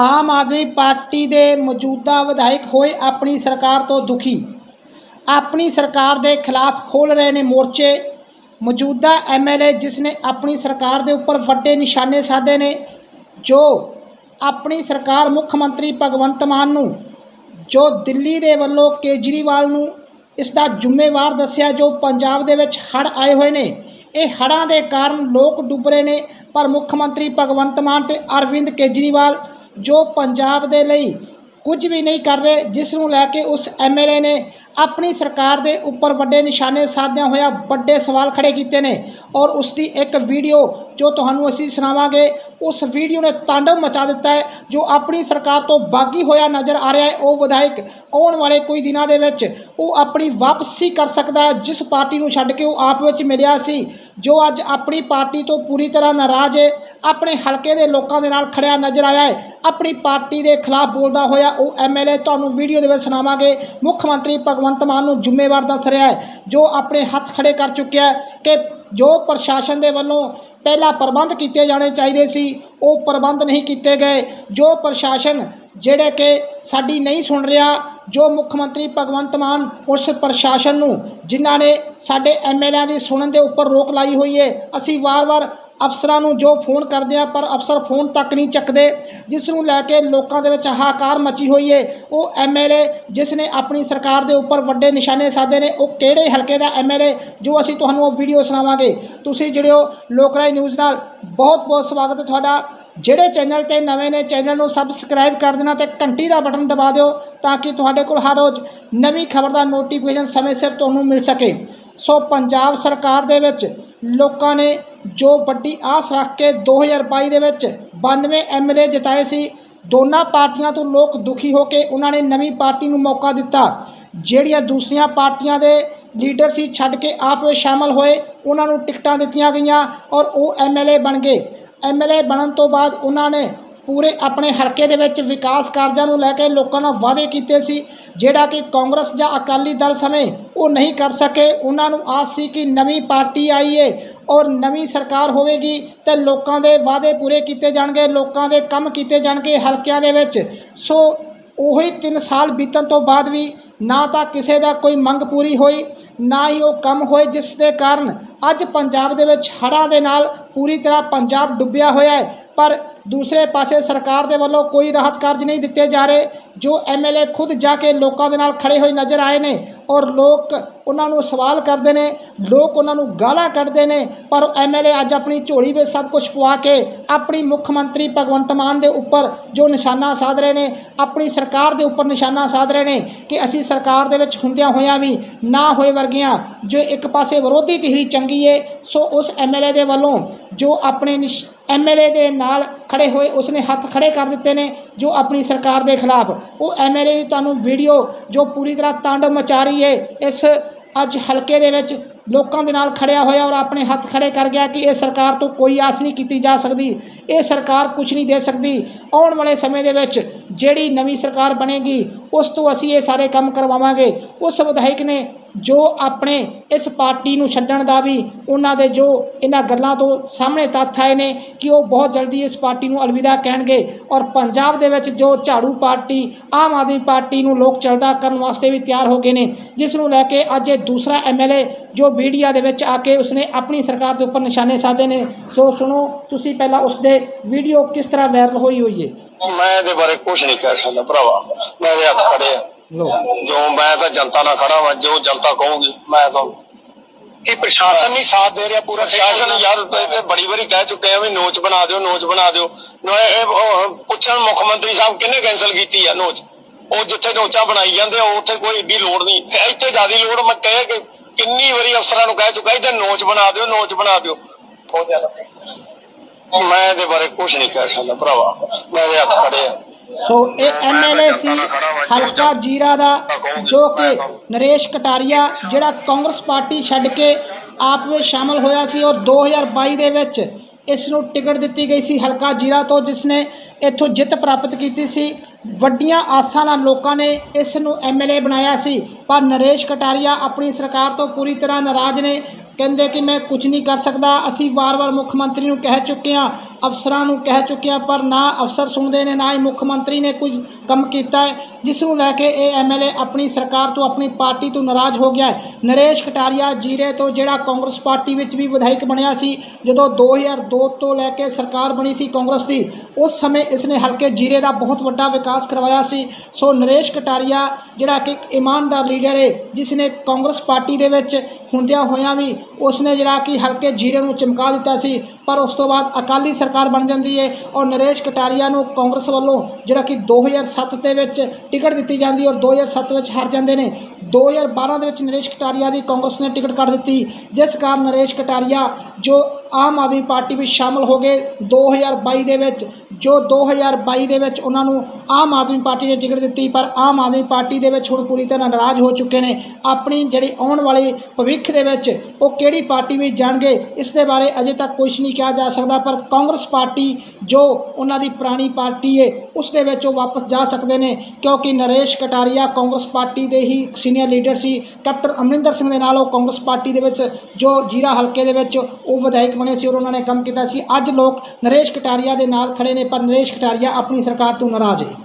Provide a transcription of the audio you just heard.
Aam Aadmi party ਦੇ ਮੌਜੂਦਾ ਵਿਧਾਇਕ ਹੋਏ ਆਪਣੀ ਸਰਕਾਰ ਤੋਂ ਦੁਖੀ। ਆਪਣੀ ਸਰਕਾਰ ਦੇ ਖਿਲਾਫ ਖੋਲ੍ਹ ਰਹੇ ਨੇ ਮੋਰਚੇ। ਮੌਜੂਦਾ ਐਮਐਲਏ ਜਿਸ ਨੇ ਆਪਣੀ ਸਰਕਾਰ ਦੇ ਉੱਪਰ ਵੱਡੇ ਨਿਸ਼ਾਨੇ ਸਾਧੇ ਨੇ, ਜੋ ਆਪਣੀ ਸਰਕਾਰ ਮੁੱਖ ਮੰਤਰੀ ਭਗਵੰਤ ਮਾਨ ਨੂੰ, ਜੋ ਦਿੱਲੀ ਦੇ ਵੱਲੋਂ ਕੇਜਰੀਵਾਲ ਨੂੰ ਇਸ ਦਾ ਜ਼ਿੰਮੇਵਾਰ ਦੱਸਿਆ, ਜੋ ਪੰਜਾਬ ਦੇ ਵਿੱਚ ਹੜ੍ਹ ਆਏ ਹੋਏ ਨੇ। ਇਹ ਹੜ੍ਹਾਂ ਦੇ ਕਾਰਨ ਲੋਕ ਡੁੱਬ ਰਹੇ ਨੇ, ਪਰ ਮੁੱਖ ਮੰਤਰੀ ਭਗਵੰਤ ਮਾਨ ਤੇ ਅਰਵਿੰਦ ਕੇਜਰੀਵਾਲ ਜੋ ਪੰਜਾਬ ਦੇ ਲਈ ਕੁਝ ਵੀ ਨਹੀਂ ਕਰ ਰਹੇ, ਜਿਸ ਨੂੰ ਲੈ ਕੇ ਉਸ ਐਮਐਲਏ ਨੇ ਆਪਣੀ ਸਰਕਾਰ ਦੇ ਉੱਪਰ ਵੱਡੇ ਨਿਸ਼ਾਨੇ ਸਾਧਦਿਆਂ ਹੋਇਆ ਵੱਡੇ ਸਵਾਲ ਖੜੇ ਕੀਤੇ ਨੇ ਔਰ ਉਸ ਦੀ ਇੱਕ ਵੀਡੀਓ ਜੋ ਤੁਹਾਨੂੰ ਅਸੀਂ ਸੁਣਾਵਾਂਗੇ, ਉਸ ਵੀਡੀਓ ਨੇ ਤਾਂਡਵ ਮਚਾ ਦਿੱਤਾ ਹੈ, ਜੋ ਆਪਣੀ ਸਰਕਾਰ ਤੋਂ ਬਾਗੀ ਹੋਇਆ ਨਜ਼ਰ ਆ ਰਿਹਾ ਹੈ। ਉਹ ਵਿਧਾਇਕ ਆਉਣ ਵਾਲੇ ਕੋਈ ਦਿਨਾਂ ਦੇ ਵਿੱਚ ਉਹ ਆਪਣੀ ਵਾਪਸੀ ਕਰ ਸਕਦਾ ਹੈ, ਜਿਸ ਪਾਰਟੀ ਨੂੰ ਛੱਡ ਕੇ ਉਹ ਆਪ ਵਿੱਚ ਮਿਲਿਆ ਸੀ, ਜੋ ਅੱਜ ਆਪਣੀ ਪਾਰਟੀ ਤੋਂ ਪੂਰੀ ਤਰ੍ਹਾਂ ਨਾਰਾਜ਼ ਹੈ। ਆਪਣੇ ਹਲਕੇ ਦੇ ਲੋਕਾਂ ਦੇ ਨਾਲ ਖੜਿਆ ਨਜ਼ਰ ਆਇਆ ਹੈ। ਆਪਣੀ ਪਾਰਟੀ ਦੇ ਖਿਲਾਫ ਬੋਲਦਾ ਹੋਇਆ ਉਹ ਐਮਐਲਏ ਤੁਹਾਨੂੰ ਵੀਡੀਓ ਦੇ ਵਿੱਚ ਸੁਣਾਵਾਂਗੇ। ਮੁੱਖ ਮੰਤਰੀ ਭਗਵੰਤ ਭਗਵੰਤ ਮਾਨ ਨੂੰ ਜ਼ਿੰਮੇਵਾਰ ਦੱਸ ਰਿਹਾ ਹੈ, ਜੋ ਆਪਣੇ ਹੱਥ ਖੜੇ ਕਰ ਚੁੱਕਿਆ ਹੈ ਕਿ ਜੋ ਪ੍ਰਸ਼ਾਸਨ ਦੇ ਵੱਲੋਂ ਪਹਿਲਾਂ ਪ੍ਰਬੰਧ ਕੀਤੇ ਜਾਣੇ ਚਾਹੀਦੇ ਸੀ, ਉਹ ਪ੍ਰਬੰਧ ਨਹੀਂ ਕੀਤੇ ਗਏ। ਜੋ ਪ੍ਰਸ਼ਾਸਨ ਜਿਹੜੇ ਕਿ ਸਾਡੀ ਨਹੀਂ ਸੁਣ ਰਿਹਾ, ਜੋ ਮੁੱਖ ਮੰਤਰੀ ਭਗਵੰਤ ਮਾਨ ਉਸ ਪ੍ਰਸ਼ਾਸਨ ਨੂੰ, ਜਿਨ੍ਹਾਂ ਨੇ ਸਾਡੇ ਐਮਐਲਏ ਦੀ ਸੁਣਨ ਦੇ ਉੱਪਰ ਰੋਕ ਲਾਈ ਹੋਈ ਹੈ, ਅਸੀਂ ਵਾਰ-ਵਾਰ ਅਫਸਰਾਂ ਨੂੰ ਜੋ ਫੋਨ ਕਰਦੇ ਆ, ਪਰ ਅਫਸਰ ਫੋਨ ਤੱਕ ਨਹੀਂ ਚੱਕਦੇ, ਜਿਸ ਨੂੰ ਲੈ ਕੇ ਲੋਕਾਂ ਦੇ ਵਿੱਚ ਹਾਹਾਕਾਰ ਮਚੀ ਹੋਈ ਏ। ਉਹ ਐਮਐਲਏ ਜਿਸ ਨੇ ਆਪਣੀ ਸਰਕਾਰ ਦੇ ਉੱਪਰ ਵੱਡੇ ਨਿਸ਼ਾਨੇ ਸਾਧੇ ਨੇ, ਉਹ ਕਿਹੜੇ ਹਲਕੇ ਦਾ ਐਮਐਲਏ ਜੋ ਅਸੀਂ ਤੁਹਾਨੂੰ ਉਹ ਵੀਡੀਓ ਸੁਣਾਵਾਂਗੇ। ਤੁਸੀਂ ਜਿਹੜੇ ਹੋ, ਲੋਕਰਾਈ ਨਿਊਜ਼ ਨਾਲ ਬਹੁਤ ਬਹੁਤ ਸਵਾਗਤ ਹੈ ਤੁਹਾਡਾ। ਜਿਹੜੇ ਚੈਨਲ ਤੇ ਨਵੇਂ ਨੇ, ਚੈਨਲ ਨੂੰ ਸਬਸਕ੍ਰਾਈਬ ਕਰ ਦੇਣਾ ਤੇ ਘੰਟੀ ਦਾ ਬਟਨ ਦਬਾ ਦਿਓ ਤਾਂ ਕਿ ਤੁਹਾਡੇ ਕੋਲ ਹਰ ਰੋਜ਼ ਨਵੀਂ ਖਬਰ ਦਾ ਨੋਟੀਫਿਕੇਸ਼ਨ ਸਮੇਂ ਸਿਰ ਤੁਹਾਨੂੰ ਮਿਲ ਸਕੇ। ਸੋ ਪੰਜਾਬ ਸਰਕਾਰ ਦੇ ਵਿੱਚ ਲੋਕਾਂ ਨੇ ਜੋ ਵੱਡੀ ਆਸ ਰੱਖ ਕੇ 2022 ਦੇ ਵਿੱਚ 92 ਐਮਐਲਏ ਜਿਤਾਏ ਸੀ, ਦੋਨਾਂ ਪਾਰਟੀਆਂ ਤੋਂ ਲੋਕ ਦੁਖੀ ਹੋ ਕੇ ਉਹਨਾਂ ਨੇ ਨਵੀਂ ਪਾਰਟੀ ਨੂੰ ਮੌਕਾ ਦਿੱਤਾ। ਜਿਹੜੀਆਂ ਦੂਸਰੀਆਂ ਪਾਰਟੀਆਂ ਦੇ ਲੀਡਰ ਸੀ, ਛੱਡ ਕੇ ਆਪ ਵਿੱਚ ਸ਼ਾਮਲ ਹੋਏ, ਉਹਨਾਂ ਨੂੰ ਟਿਕਟਾਂ ਦਿੱਤੀਆਂ ਗਈਆਂ ਔਰ ਉਹ ਐਮਐਲਏ ਬਣ ਗਏ। ਐਮਐਲਏ ਬਣਨ ਤੋਂ ਬਾਅਦ ਉਹਨਾਂ ਨੇ ਪੂਰੇ ਆਪਣੇ ਹਲਕੇ ਦੇ ਵਿੱਚ ਵਿਕਾਸ ਕਾਰਜਾਂ ਨੂੰ ਲੈ ਕੇ ਲੋਕਾਂ ਨਾਲ ਵਾਅਦੇ ਕੀਤੇ ਸੀ, ਜਿਹੜਾ ਕਿ ਕਾਂਗਰਸ ਜਾਂ ਅਕਾਲੀ ਦਲ ਸਮੇਂ ਉਹ ਨਹੀਂ ਕਰ ਸਕੇ। ਉਹਨਾਂ ਨੂੰ ਆਸ ਸੀ ਕਿ ਨਵੀਂ ਪਾਰਟੀ ਆਈ ਏ ਔਰ ਨਵੀਂ ਸਰਕਾਰ ਹੋਵੇਗੀ ਤੇ ਲੋਕਾਂ ਦੇ ਵਾਅਦੇ ਪੂਰੇ ਕੀਤੇ ਜਾਣਗੇ, ਲੋਕਾਂ ਦੇ ਕੰਮ ਕੀਤੇ ਜਾਣਗੇ ਹਲਕਿਆਂ ਦੇ ਵਿੱਚ। ਸੋ ਉਹੀ 3 ਸਾਲ ਬੀਤਣ ਤੋਂ ਬਾਅਦ ਵੀ ਨਾ ਤਾਂ ਕਿਸੇ ਦਾ ਕੋਈ ਮੰਗ ਪੂਰੀ ਹੋਈ, ਨਾ ਹੀ ਉਹ ਕੰਮ ਹੋਏ, ਜਿਸ ਦੇ ਕਾਰਨ ਅੱਜ ਪੰਜਾਬ ਦੇ ਵਿੱਚ ਹੜ੍ਹਾਂ ਦੇ ਨਾਲ ਪੂਰੀ ਤਰ੍ਹਾਂ ਪੰਜਾਬ ਡੁੱਬਿਆ ਹੋਇਆ ਹੈ। ਪਰ ਦੂਸਰੇ ਪਾਸੇ ਸਰਕਾਰ ਦੇ ਵੱਲੋਂ ਕੋਈ ਰਾਹਤ ਕਾਰਜ ਨਹੀਂ ਦਿੱਤੇ ਜਾ ਰਹੇ। ਜੋ ਐਮਐਲਏ ਖੁਦ ਜਾ ਕੇ ਲੋਕਾਂ ਦੇ ਨਾਲ ਖੜੇ ਹੋਏ ਨਜ਼ਰ ਆਏ ਨੇ ਔਰ ਲੋਕ ਉਹਨਾਂ ਨੂੰ ਸਵਾਲ ਕਰਦੇ ਨੇ, ਲੋਕ ਉਹਨਾਂ ਨੂੰ ਗਾਲਾਂ ਕੱਢਦੇ ਨੇ। ਪਰ ਐਮਐਲਏ ਅੱਜ ਆਪਣੀ ਝੋਲੀ ਵਿੱਚ ਸਭ ਕੁਝ ਪਵਾ ਕੇ ਆਪਣੀ ਮੁੱਖ ਮੰਤਰੀ ਭਗਵੰਤ ਮਾਨ ਦੇ ਉੱਪਰ ਜੋ ਨਿਸ਼ਾਨਾ ਸਾਧ ਰਹੇ ਨੇ, ਆਪਣੀ ਸਰਕਾਰ ਦੇ ਉੱਪਰ ਨਿਸ਼ਾਨਾ ਸਾਧ ਰਹੇ ਨੇ ਕਿ ਅਸੀਂ ਸਰਕਾਰ ਦੇ ਵਿੱਚ ਹੁੰਦਿਆਂ ਹੋਇਆਂ ਵੀ ਨਾ ਹੋਏ ਵਰਗੀਆਂ, ਜੋ ਇੱਕ ਪਾਸੇ ਵਿਰੋਧੀ ਧਿਰੀ ਚੰਗੀ ਏ, ਸੋ ਉਸ ਐਮਐਲਏ ਦੇ ਵੱਲੋਂ ਜੋ ਆਪਣੇ ਨਿਸ਼ ਐਮਐਲਏ ਦੇ ਨਾਲ ਖੜੇ ਹੋਏ ਉਸਨੇ ਹੱਥ ਖੜੇ ਕਰ ਦਿੱਤੇ ਨੇ ਜੋ ਆਪਣੀ ਸਰਕਾਰ ਦੇ ਖਿਲਾਫ। ਉਹ ਐਮਐਲਏ ਦੀ ਤੁਹਾਨੂੰ ਵੀਡੀਓ ਜੋ ਪੂਰੀ ਤਰ੍ਹਾਂ ਤਾਂਡਵ ਮਚਾ ਰਹੀ ਹੈ ਇਸ ਅੱਜ ਹਲਕੇ ਦੇ ਵਿੱਚ ਲੋਕਾਂ ਦੇ ਨਾਲ ਖੜਿਆ ਹੋਇਆ ਔਰ ਆਪਣੇ ਹੱਥ ਖੜੇ ਕਰ ਗਿਆ ਕਿ ਇਹ ਸਰਕਾਰ ਤੋਂ ਕੋਈ ਆਸ ਨਹੀਂ ਕੀਤੀ ਜਾ ਸਕਦੀ। ਇਹ ਸਰਕਾਰ ਕੁਝ ਨਹੀਂ ਦੇ ਸਕਦੀ। ਆਉਣ ਵਾਲੇ ਸਮੇਂ ਦੇ ਵਿੱਚ ਜਿਹੜੀ ਨਵੀਂ ਸਰਕਾਰ ਬਣੇਗੀ, ਉਸ ਤੋਂ ਅਸੀਂ ਇਹ ਸਾਰੇ ਕੰਮ ਕਰਵਾਵਾਂਗੇ। ਉਸ ਵਿਧਾਇਕ ਨੇ ਜੋ ਆਪਣੇ ਇਸ ਪਾਰਟੀ ਨੂੰ ਛੱਡਣ ਦਾ ਵੀ ਉਹਨਾਂ ਦੇ ਜੋ ਇਹਨਾਂ ਗੱਲਾਂ ਤੋਂ ਸਾਹਮਣੇ ਤੱਥ ਆਏ ਨੇ ਕਿ ਉਹ ਬਹੁਤ ਜਲਦੀ ਇਸ ਪਾਰਟੀ ਨੂੰ ਅਲਵਿਦਾ ਕਹਿਣਗੇ ਔਰ ਪੰਜਾਬ ਦੇ ਵਿੱਚ ਜੋ ਝਾੜੂ ਪਾਰਟੀ, ਆਮ ਆਦਮੀ ਪਾਰਟੀ ਨੂੰ ਲੋਕ ਚਲਦਾ ਕਰਨ ਵਾਸਤੇ ਵੀ ਤਿਆਰ ਹੋ ਗਏ ਨੇ, ਜਿਸ ਨੂੰ ਲੈ ਕੇ ਅੱਜ ਇਹ ਦੂਸਰਾ ਐਮਐਲਏ ਜੋ ਮੀਡੀਆ ਦੇ ਵਿੱਚ ਆ ਕੇ ਉਸਨੇ ਆਪਣੀ ਸਰਕਾਰ ਦੇ ਉੱਪਰ ਨਿਸ਼ਾਨੇ ਸਾਧੇ ਨੇ। ਸੋ ਸੁਣੋ, ਤੁਸੀਂ ਪਹਿਲਾਂ ਉਸਦੇ ਵੀਡੀਓ ਕਿਸ ਤਰ੍ਹਾਂ ਵਾਇਰਲ ਹੋਈ ਹੋਈ ਹੈ ਮੈਂ ਇਹਦੇ ਬਾਰੇ ਕੁਝ ਨਹੀਂ ਕਹਿ ਸਕਦਾ ਭਰਾਵਾ। ਮੇਰੇ ਹੱਥ ਖੜੇ ਆ। ਲੋ ਜੋ ਮੈਂ ਤਾਂ ਜਨਤਾ ਨਾਲ ਖੜਾ ਵਾਂ ਜੋ ਜਨਤਾ ਕਹੂਗੀ ਮੈਂ ਤਾਂ ਇਹ ਪ੍ਰਸ਼ਾਸਨ ਨਹੀਂ ਸਾਥ ਦੇ ਰਿਹਾ ਪੂਰਾ ਪ੍ਰਸ਼ਾਸਨ ਯਾਰ ਤੇ ਬੜੀ ਵਾਰੀ ਕਹਿ ਚੁੱਕੇ ਆ ਵੀ ਨੋਚ ਬਣਾ ਦਿਓ ਨੋਚ ਬਣਾ ਦਿਓ। ਇਹ ਪੁੱਛਣ ਮੁੱਖ ਮੰਤਰੀ ਸਾਹਿਬ ਕਿਹਨੇ ਕੈਨਸਲ ਕੀਤੀ ਆ ਨੋਚ? ਉਹ ਜਿੱਥੇ ਨੋਚਾਂ ਬਣਾਈ ਜਾਂਦੇ ਆ ਉੱਥੇ ਕੋਈ ਏਡੀ ਲੋੜ ਨਹੀਂ। ਤੇ ਇੱਥੇ ਜਿਆਦੀ ਲੋੜ ਮੈਂ ਕਹੇ ਕਿ ਕਿੰਨੀ ਵਾਰੀ ਅਫਸਰਾਂ ਨੂੰ ਕਹਿ ਚੁੱਕਾ ਇੱਥੇ ਨੋਚ ਬਣਾ ਦਿਓ ਨੋਚ ਬਣਾ ਦਿਓ। ਬਹੁਤ ਜ਼ਿਆਦਾ। ਮੈਂ ਇਹਦੇ ਬਾਰੇ ਕੁਝ ਨਹੀਂ ਕਹਿ ਸਕਦਾ ਭਰਾਵਾ। ਮੇਰੇ ਹੱਥ ਖੜੇ ਆ। ਸੋ ਇਹ ਐਮਐਲਏ ਸੀ ਹਲਕਾ ਜੀਰਾ ਦਾ ਜੋ ਕਿ ਨਰੇਸ਼ ਕਟਾਰੀਆ ਜਿਹੜਾ ਕਾਂਗਰਸ ਪਾਰਟੀ ਛੱਡ ਕੇ ਆਪ ਵਿੱਚ ਸ਼ਾਮਲ ਹੋਇਆ ਸੀ ਔਰ 2022 ਦੇ ਵਿੱਚ ਇਸ ਨੂੰ ਟਿਕਟ ਦਿੱਤੀ ਗਈ ਸੀ ਹਲਕਾ ਜੀਰਾ ਤੋਂ ਜਿਸ ਨੇ ਇੱਥੋਂ ਜਿੱਤ ਪ੍ਰਾਪਤ ਕੀਤੀ ਸੀ। ਵੱਡੀਆਂ ਆਸਾਂ ਨਾਲ ਲੋਕਾਂ ਨੇ ਇਸ ਨੂੰ ਐਮਐਲਏ ਬਣਾਇਆ ਸੀ। ਪਰ ਨਰੇਸ਼ ਕਟਾਰੀਆ ਆਪਣੀ ਸਰਕਾਰ ਤੋਂ ਪੂਰੀ ਤਰ੍ਹਾਂ ਨਾਰਾਜ਼ ਨੇ। ਕਹਿੰਦੇ ਕਿ ਮੈਂ ਕੁਝ ਨਹੀਂ ਕਰ ਸਕਦਾ, ਅਸੀਂ ਵਾਰ-ਵਾਰ ਮੁੱਖ ਮੰਤਰੀ ਨੂੰ ਕਹਿ ਚੁੱਕੇ ਹਾਂ, ਅਫਸਰਾਂ ਨੂੰ ਕਹਿ ਚੁੱਕੇ ਹਾਂ, ਪਰ ਨਾ ਅਫਸਰ ਸੁਣਦੇ ਨੇ, ਨਾ ਹੀ ਮੁੱਖ ਮੰਤਰੀ ਨੇ ਕੁਝ ਕੰਮ ਕੀਤਾ ਹੈ। ਜਿਸ ਨੂੰ ਲੈ ਕੇ ਇਹ ਐਮਐਲਏ ਆਪਣੀ ਸਰਕਾਰ ਤੋਂ, ਆਪਣੀ ਪਾਰਟੀ ਤੋਂ ਨਾਰਾਜ਼ ਹੋ ਗਿਆ ਹੈ। ਨਰੇਸ਼ ਕਟਾਰੀਆ ਜੀਰੇ ਤੋਂ, ਜਿਹੜਾ ਕਾਂਗਰਸ ਪਾਰਟੀ ਵਿੱਚ ਵੀ ਵਿਧਾਇਕ ਬਣਿਆ ਸੀ, ਜਦੋਂ 2002 ਤੋਂ ਲੈ ਕੇ ਸਰਕਾਰ ਬਣੀ ਸੀ ਕਾਂਗਰਸ ਦੀ, ਉਸ ਸਮੇਂ ਇਸ ਨੇ ਹਲਕੇ ਜੀਰੇ ਦਾ ਬਹੁਤ ਵੱਡਾ ਵਿਕਾਸ ਕਰਵਾਇਆ ਸੀ। ਸੋ ਨਰੇਸ਼ ਕਟਾਰੀਆ, ਜਿਹੜਾ ਕਿ ਇੱਕ ਇਮਾਨਦਾਰ ਲੀਡਰ ਹੈ ਜਿਸ ਨੇ ਕਾਂਗਰਸ ਪਾਰਟੀ ਦੇ ਵਿੱਚ ਹੁੰਦਿਆਂ ਹੋਇਆਂ ਵੀ ਉਸ ਨੇ ਜਿਹੜਾ ਕਿ ਹਲਕੇ ਜੀਰੇ ਨੂੰ ਚਮਕਾ ਦਿੱਤਾ ਸੀ, ਪਰ ਉਸ ਤੋਂ ਬਾਅਦ ਅਕਾਲੀ ਸਰਕਾਰ ਬਣ ਜਾਂਦੀ ਹੈ ਔਰ ਨਰੇਸ਼ ਕਟਾਰੀਆ ਨੂੰ ਕਾਂਗਰਸ ਵੱਲੋਂ ਜਿਹੜਾ ਕਿ 2007 ਦੇ ਵਿੱਚ ਟਿਕਟ ਦਿੱਤੀ ਜਾਂਦੀ ਔਰ 2007 ਵਿੱਚ ਹਾਰ ਜਾਂਦੇ ਨੇ। 2012 ਦੇ ਵਿੱਚ ਨਰੇਸ਼ ਕਟਾਰੀਆ ਦੀ ਕਾਂਗਰਸ ਨੇ ਟਿਕਟ ਕੱਢ ਦਿੱਤੀ। ਜਿਸ ਕਾਰਨ ਨਰੇਸ਼ ਕਟਾਰੀਆ, ਜੋ ਆਮ ਆਦਮੀ ਪਾਰਟੀ ਵਿੱਚ ਸ਼ਾਮਲ ਹੋ ਗਏ 2022 ਦੇ ਵਿੱਚ, ਜੋ 2022 ਦੇ ਵਿੱਚ ਉਹਨਾਂ ਨੂੰ ਆਮ ਆਦਮੀ ਪਾਰਟੀ ਨੇ ਟਿਕਟ ਦਿੱਤੀ, ਪਰ ਆਮ ਆਦਮੀ ਪਾਰਟੀ ਦੇ ਵਿੱਚ ਹੁਣ ਪੂਰੀ ਤਰ੍ਹਾਂ ਨਾਰਾਜ਼ ਹੋ ਚੁੱਕੇ ਨੇ। ਆਪਣੀ ਜਿਹੜੀ ਆਉਣ ਵਾਲੀ ਭਵਿੱਖ ਦੇ ਵਿੱਚ ਉਹ ਕਿਹੜੀ ਪਾਰਟੀ ਵਿੱਚ ਜਾਣਗੇ, ਇਸ ਦੇ ਬਾਰੇ ਅਜੇ ਤੱਕ ਕੁਝ ਨਹੀਂ ਕਿਹਾ ਜਾ ਸਕਦਾ, ਪਰ ਕਾਂਗਰਸ ਪਾਰਟੀ ਜੋ ਉਹਨਾਂ ਦੀ ਪੁਰਾਣੀ ਪਾਰਟੀ ਹੈ ਉਸ ਦੇ ਵਿੱਚ ਉਹ ਵਾਪਸ ਜਾ ਸਕਦੇ ਨੇ, ਕਿਉਂਕਿ ਨਰੇਸ਼ ਕਟਾਰੀਆ ਕਾਂਗਰਸ ਪਾਰਟੀ ਦੇ ਹੀ ਸੀਨੀਅਰ ਲੀਡਰ ਸੀ। ਕੈਪਟਨ ਅਮਰਿੰਦਰ ਸਿੰਘ ਦੇ ਨਾਲ ਉਹ ਕਾਂਗਰਸ ਪਾਰਟੀ ਦੇ ਵਿੱਚ ਜੋ ਜੀਰਾ ਹਲਕੇ ਦੇ ਵਿੱਚ ਉਹ ਵਿਧਾਇਕ ਬਣੇ ਸੀ ਔਰ ਉਹਨਾਂ ਨੇ ਕੰਮ ਕੀਤਾ ਸੀ। ਅੱਜ ਲੋਕ ਨਰੇਸ਼ ਕਟਾਰੀਆ ਦੇ ਨਾਲ ਖੜੇ ਨੇ, ਪਰ ਨਰੇਸ਼ ਕਟਾਰੀਆ ਆਪਣੀ ਸਰਕਾਰ ਤੋਂ ਨਾਰਾਜ਼ ਹੈ